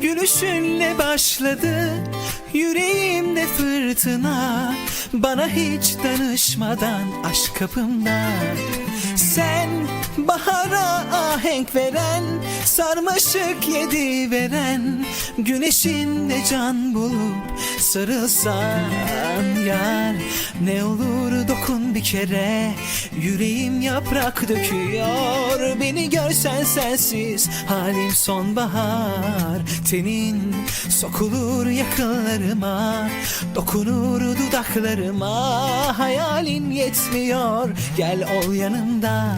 gülüşünle başladı Yüreğimde fırtına. Bana hiç danışmadan aşk kapımda. Sen bahara ahenk veren Sarmaşık yedi veren. Güneşinde can bulup sarılsan yar Ne olur dokun bir kere. Yüreğim yaprak döküyor Beni görsen sensiz Halim sonbahar. Tenin sokulur yakınlarıma Dokunur dudaklarıma. Hayalin yetmiyor Gel ol yanımda.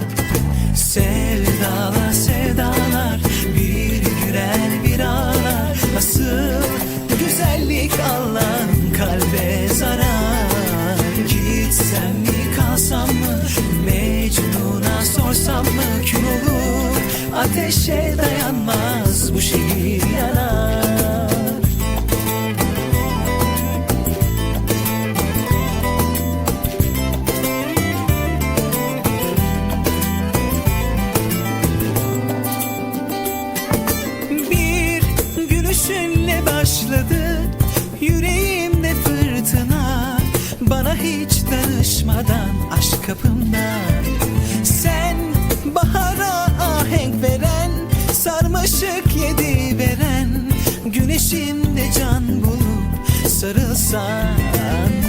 Sevdalar ateşe dayanmaz Bu şehir yanar Bir gülüşünle başladı Yüreğimde fırtına. Bana hiç danışmadan aşk kapımda Sarmaşık yedi veren Güneşimde can bulup Sarılsan